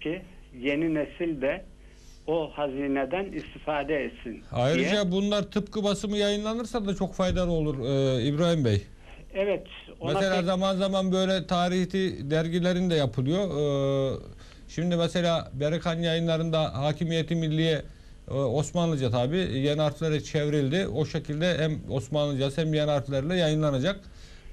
ki yeni nesil de o hazineden istifade etsin Ayrıca diye. bunlar tıpkı basımı yayınlanırsa da çok faydalı olur e, İbrahim Bey. Evet. Ona Mesela pek- zaman zaman böyle tarihi dergilerin de yapılıyor. Ee, şimdi mesela Berikan yayınlarında Hakimiyeti Milliye e, Osmanlıca tabi yeni harflere çevrildi. O şekilde hem Osmanlıca hem yeni harflerle yayınlanacak.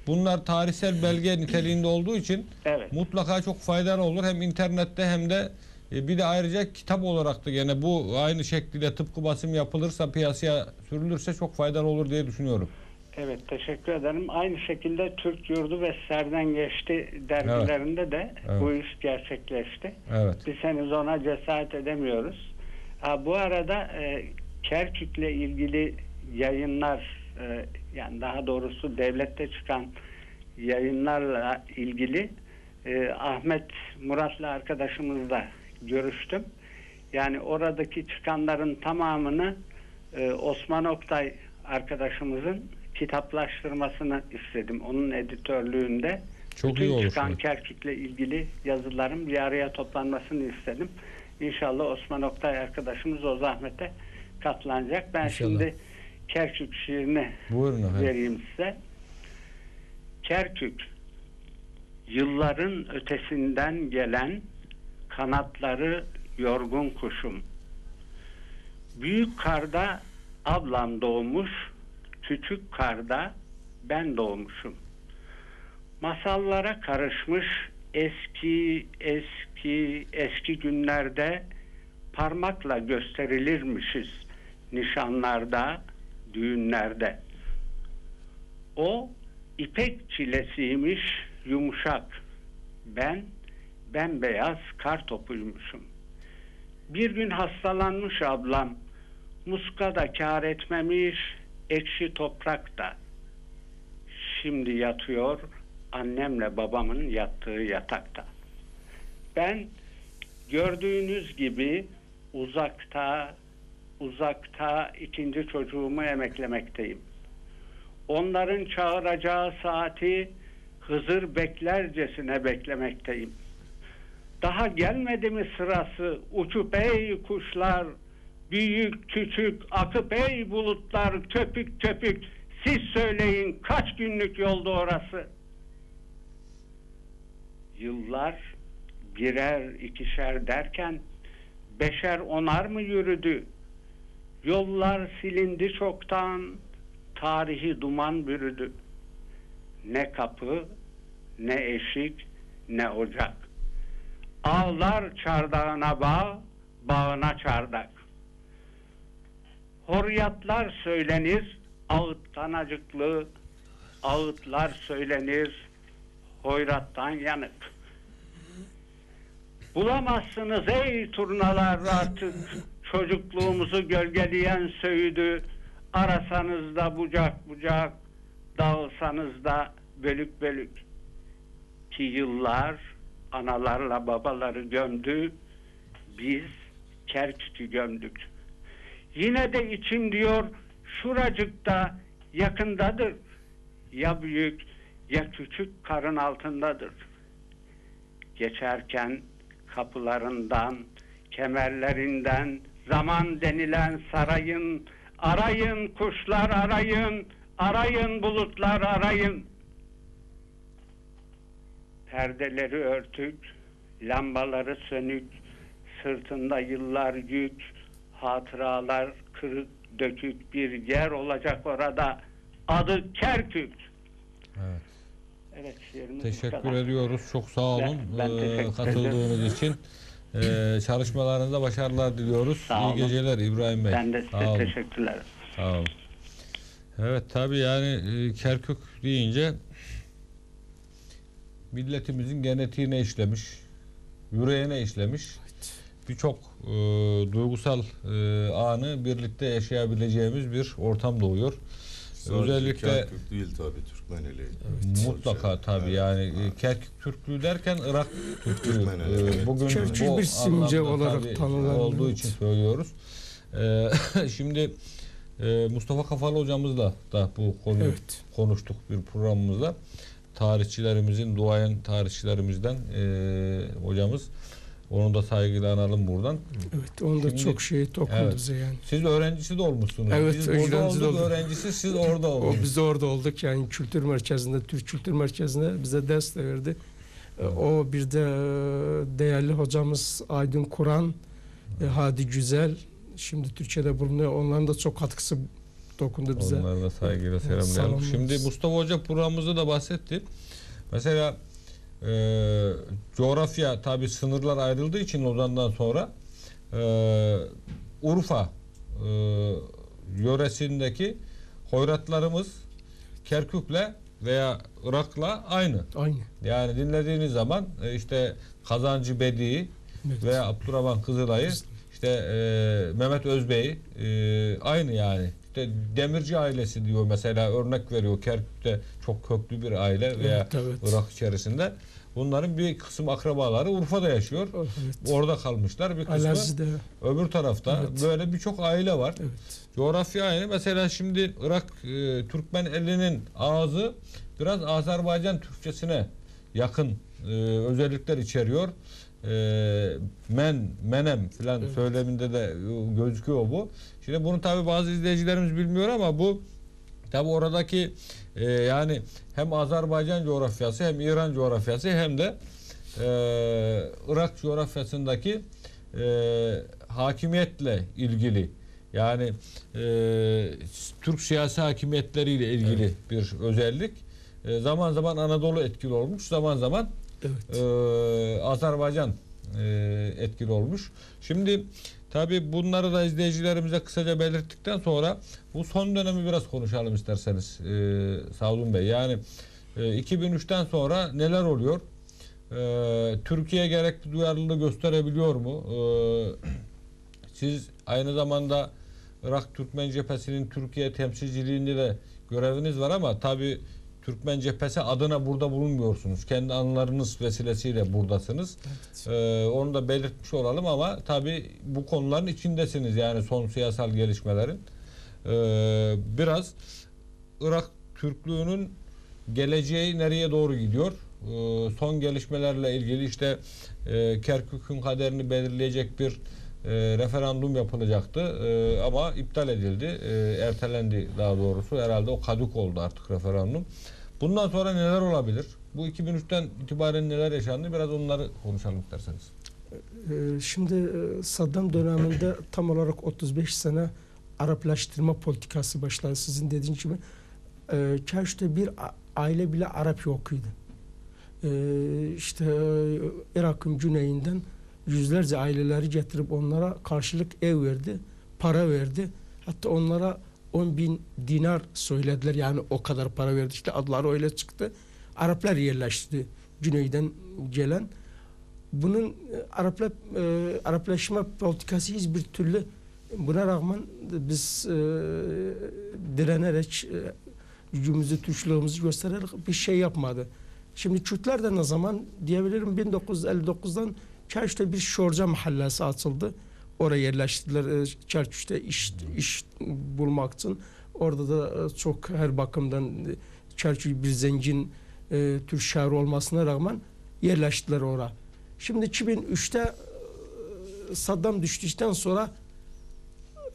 Bunlar tarihsel belge niteliğinde olduğu için Evet. mutlaka çok faydalı olur. Hem internette hem de e, bir de ayrıca kitap olarak da gene bu aynı şekilde tıpkı basım yapılırsa piyasaya sürülürse çok faydalı olur diye düşünüyorum. Evet teşekkür ederim. Aynı şekilde Türk Yurdu ve Serden Geçti dergilerinde de Evet. bu iş gerçekleşti. Evet. Biz henüz ona cesaret edemiyoruz. Ha, bu arada e, Kerkük'le ilgili yayınlar e, yani daha doğrusu devlette çıkan yayınlarla ilgili e, Ahmet Murat'la arkadaşımızla görüştüm. Yani oradaki çıkanların tamamını e, Osman Oktay arkadaşımızın kitaplaştırmasını istedim. Onun editörlüğünde Çok bütün iyi olur. çıkan Kerkük'le ilgili yazıların bir araya toplanmasını istedim. İnşallah Osman Oktay arkadaşımız o zahmete katlanacak. Ben İnşallah. şimdi Kerkük şiirini Buyurun efendim. vereyim size. Kerkük yılların ötesinden gelen kanatları yorgun kuşum. Büyük karda ablam doğmuş, küçük karda ben doğmuşum. Masallara karışmış eski eski eski günlerde parmakla gösterilirmişiz nişanlarda, düğünlerde. O ipek çilesiymiş yumuşak. Ben bembeyaz kar topuymuşum. Bir gün hastalanmış ablam. Muska da kar etmemiş, ekşi toprakta. Şimdi yatıyor annemle babamın yattığı yatakta. Ben gördüğünüz gibi uzakta uzakta ikinci çocuğumu emeklemekteyim. Onların çağıracağı saati Hızır beklercesine beklemekteyim. Daha gelmedi mi sırası uçup ey kuşlar, büyük küçük akıp ey bulutlar köpük köpük siz söyleyin kaç günlük yolda orası? Yıllar birer ikişer derken beşer onar mı yürüdü? Yollar silindi çoktan, tarihi duman bürüdü. Ne kapı, ne eşik, ne ocak. Ağlar çardağına bağ, bağına çardak. Horyatlar söylenir, ağıttan acıklı, ağıtlar söylenir, hoyrattan yanık. Bulamazsınız ey turnalar artık çocukluğumuzu gölgeleyen söğüdü. Arasanız da bucak bucak, dağılsanız da bölük bölük. Ki yıllar analarla babaları gömdü, biz Kerkük'ü gömdük. Yine de içim diyor şuracıkta yakındadır. Ya büyük ya küçük karın altındadır. Geçerken kapılarından, kemerlerinden, zaman denilen sarayın, arayın kuşlar arayın, arayın bulutlar arayın. Perdeleri örtük, lambaları sönük, sırtında yıllar yük, hatıralar kırık dökük bir yer olacak orada. Adı Kerkük. Evet. Evet Teşekkür ediyoruz. Çok sağ olun Ben- ben ee, teşekkür katıldığınız için. Ee, çalışmalarınızda başarılar diliyoruz. Sağ İyi olun. geceler İbrahim Bey. Ben de Sağ size olun. teşekkürler. Sağ olun. Evet tabii yani e, Kerkük deyince milletimizin genetiğine işlemiş, yüreğine işlemiş. Birçok e, duygusal e, anı birlikte yaşayabileceğimiz bir ortam doğuyor. Sadece Özellikle Kerkük değil tabii Türkmeneli. mutlaka tabii yani e, Kerkük Türklüğü derken Irak Türklüğü Türkmeneli, e, evet. bugün Kerkük bu bir simge anlamda olarak tabii tanınan, olduğu evet. için söylüyoruz. E, şimdi e, Mustafa Kafalı hocamızla da bu konuyu Evet. konuştuk bir programımızda. Tarihçilerimizin, duayen tarihçilerimizden e, hocamız. Onu da saygıyla analım buradan. Evet, onda Şimdi- çok şey dokundu Evet. bize yani. Siz öğrencisi de olmuşsunuz. Evet, Biz de olduk, olduk. öğrencisi siz orada O oldunuz. biz de orada olduk yani kültür merkezinde, Türk Kültür Merkezi'nde bize ders de verdi. E, O bir de e, değerli hocamız Aydın Kur'an, e, Hadi Güzel, şimdi Türkiye'de bulunuyor. Onların da çok katkısı dokundu bize. Onlara da saygıyla selamlayalım. Şimdi Mustafa Hoca programımızda da bahsetti. Mesela e, coğrafya tabi sınırlar ayrıldığı için Lozan'dan sonra e, Urfa e, yöresindeki hoyratlarımız Kerkük'le veya Irak'la aynı. Aynı. Yani dinlediğiniz zaman e, işte Kazancı Bedi'yi Evet. veya Abdurrahman Kızılay'ı işte e, Mehmet Özbey'i e, aynı yani. İşte Demirci ailesi diyor mesela örnek veriyor. Kerkük'te çok köklü bir aile veya Evet, evet. Irak içerisinde. Bunların bir kısım akrabaları Urfa'da yaşıyor. Evet. Orada kalmışlar. Bir kısmı Alazi'de. öbür tarafta. Evet. Böyle birçok aile var. Evet. Coğrafya aynı. Mesela şimdi Irak e, Türkmen elinin ağzı biraz Azerbaycan Türkçesine yakın e, özellikler içeriyor. E, men, menem filan Evet. söyleminde de gözüküyor bu. Şimdi bunu tabi bazı izleyicilerimiz bilmiyor ama bu tabi oradaki e, yani hem Azerbaycan coğrafyası hem İran coğrafyası hem de e, Irak coğrafyasındaki e, hakimiyetle ilgili yani e, Türk siyasi hakimiyetleriyle ilgili bir özellik. E, zaman zaman Anadolu etkili olmuş, zaman zaman Evet. e, Azerbaycan e, etkili olmuş. Şimdi tabi bunları da izleyicilerimize kısaca belirttikten sonra bu son dönemi biraz konuşalım isterseniz e, Savdun Bey. Yani e, 2003'ten sonra neler oluyor? E, Türkiye gerekli duyarlılığı gösterebiliyor mu? E, siz aynı zamanda Irak Türkmen Cephesi'nin Türkiye temsilciliğinde de göreviniz var ama tabi Türkmen Cephesi adına burada bulunmuyorsunuz. Kendi anılarınız vesilesiyle buradasınız. evet. Ee, onu da belirtmiş olalım ama tabi bu konuların içindesiniz yani son siyasal gelişmelerin. Ee, biraz Irak Türklüğünün geleceği nereye doğru gidiyor? Ee, son gelişmelerle ilgili işte e, Kerkük'ün kaderini belirleyecek bir e, referandum yapılacaktı E, ama iptal edildi. E, ertelendi daha doğrusu. Herhalde o kadük oldu artık referandum. Bundan sonra neler olabilir? Bu 2003'ten itibaren neler yaşandı? Biraz onları konuşalım isterseniz. Ee, Şimdi e, Saddam döneminde tam olarak 35 sene Araplaştırma politikası başladı. Sizin dediğiniz gibi e, Kerkük'te bir aile bile Arap yokuydu. E, işte e, Irak'ın güneyinden yüzlerce aileleri getirip onlara karşılık ev verdi, para verdi. Hatta onlara 10 bin dinar söylediler. Yani o kadar para verdi. İşte adları öyle çıktı. Araplar yerleşti güneyden gelen bunun e, Arapla, e, Araplaşma politikası hiçbir türlü buna rağmen biz e, direnerek e, gücümüzü, Türklüğümüzü göstererek bir şey yapmadı. Şimdi Kürtler de ne zaman diyebilirim 1959'dan Kerkük'te bir şorca mahallesi açıldı. Oraya yerleştiler. E, Kerkük'te iş, iş bulmak için. Orada da e, çok her bakımdan e, Kerkük bir zengin e, Türk şehri olmasına rağmen yerleştiler oraya. Şimdi 2003'te e, Saddam düştükten sonra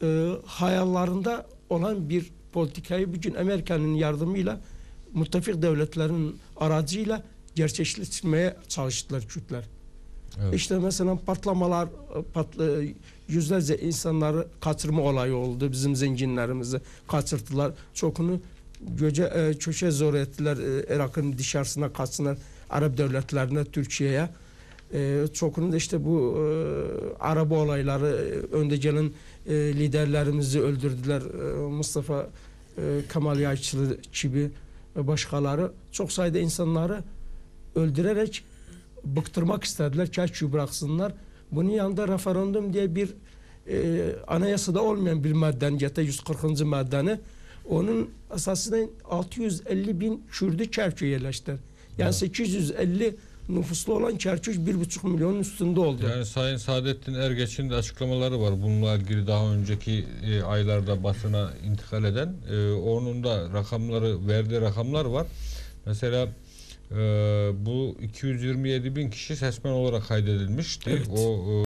e, hayallarında olan bir politikayı bugün Amerika'nın yardımıyla müttefik devletlerin aracıyla gerçekleştirmeye çalıştılar Kürtler. Evet. İşte mesela patlamalar, e, patla, yüzlerce insanları kaçırma olayı oldu. Bizim zenginlerimizi kaçırttılar. Çokunu göce, e, köşe zor ettiler. E, Irak'ın dışarısına kaçsınlar. Arap devletlerine, Türkiye'ye. E, çokunu da işte bu e, olayları, e, önde gelen e, liderlerimizi öldürdüler. E, Mustafa e, Kemal Yayçılı gibi başkaları çok sayıda insanları öldürerek bıktırmak istediler. Kerkük'ü bıraksınlar. Bunun yanında referandum diye bir e, anayasada olmayan bir madden, GT 140. maddeni onun esasında 650 bin Kürdü Kerkük'e yerleştiler. Yani Evet. 850 nüfuslu olan Kerkük 1,5 milyonun üstünde oldu. Yani Sayın Saadettin Ergeç'in de açıklamaları var. Bununla ilgili daha önceki e, aylarda basına intikal eden. E, onun da rakamları, verdiği rakamlar var. Mesela bu 227 bin kişi sesmen olarak kaydedilmişti. Evet. O e,